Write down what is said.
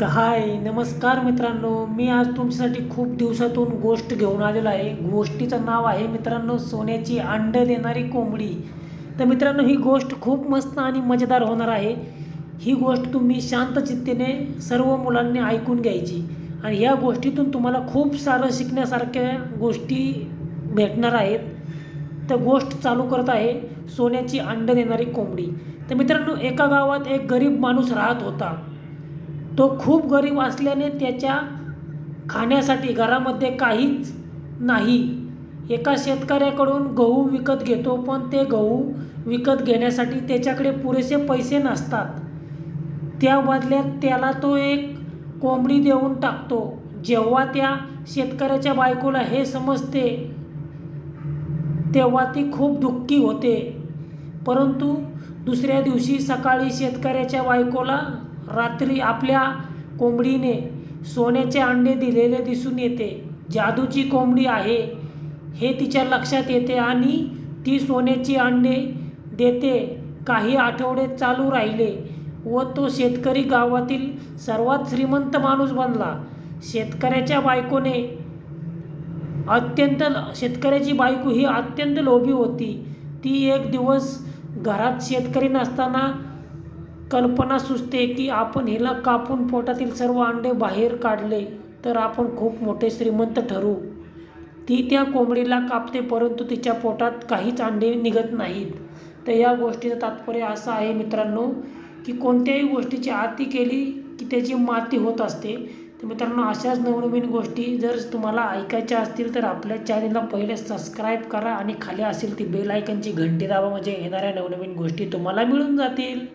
तर हाय नमस्कार मित्रांनो. मी आज तुमच्यासाठी खूप दिवसातून गोष्ट घेऊन आलेलो आहे. गोष्टीचं नाव आहे मित्रांनो सोन्याची अंड देणारी कोंबडी. तर मित्रांनो ही गोष्ट खूप मस्त आणि मजेदार होणार आहे. ही गोष्ट तुम्ही शांत चित्तेने सर्व मुलांनी ऐकून घ्यायची. आणि या गोष्टीतून तुम्हाला खूप सारं शिकण्यासारख्या गोष्टी भेटणार आहेत. तर गोष्ट चालू करत आहे सोन्याची अंड देणारी कोंबडी. तर मित्रांनो एका गावात एक गरीब माणूस राहत होता. तो खूप गरीब असल्याने त्याच्या खाण्यासाठी घरामध्ये काहीच नाही. एका शेतकऱ्याकडून गहू विकत घेतो पण ते गहू विकत घेण्यासाठी त्याच्याकडे पुरेसे पैसे नसतात. त्या बदल्यात त्याला तो एक कोंबडी देऊन टाकतो. जेव्हा त्या शेतकऱ्याच्या बायकोला हे समजते तेव्हा ती खूप दुःखी होते. परंतु दुसऱ्या दिवशी सकाळी शेतकऱ्याच्या बायकोला रात्री आपल्या कोंबडीने सोन्याचे अंडे दिलेले दिसून येते. जादूची कोंबडी आहे हे तिच्या लक्षात येते आणि ती सोन्याची अंडे देते. काही आठवडे चालू राहिले व तो शेतकरी गावातील सर्वात श्रीमंत माणूस बनला. शेतकऱ्याच्या बायकोने अत्यंत शेतकऱ्याची बायको ही अत्यंत लोभी होती. ती एक दिवस घरात शेतकरी नसताना कल्पना सुचते की आपण हिला कापून पोटातील सर्व अंडे बाहेर काढले तर आपण खूप मोठे श्रीमंत ठरू. ती त्या कोंबडीला कापते परंतु तिच्या पोटात काहीच अंडे निघत नाहीत. तर या गोष्टीचं तात्पर्य असं आहे मित्रांनो की कोणत्याही गोष्टीची आती केली की त्याची माती होत असते. तर मित्रांनो अशाच नवनवीन गोष्टी जर तुम्हाला ऐकायच्या असतील तर आपल्या चॅनलला पहिले सबस्क्राईब करा आणि खाली असेल ती बेल आयकनची घंटी दाबा म्हणजे येणाऱ्या नवनवीन गोष्टी तुम्हाला मिळून जातील.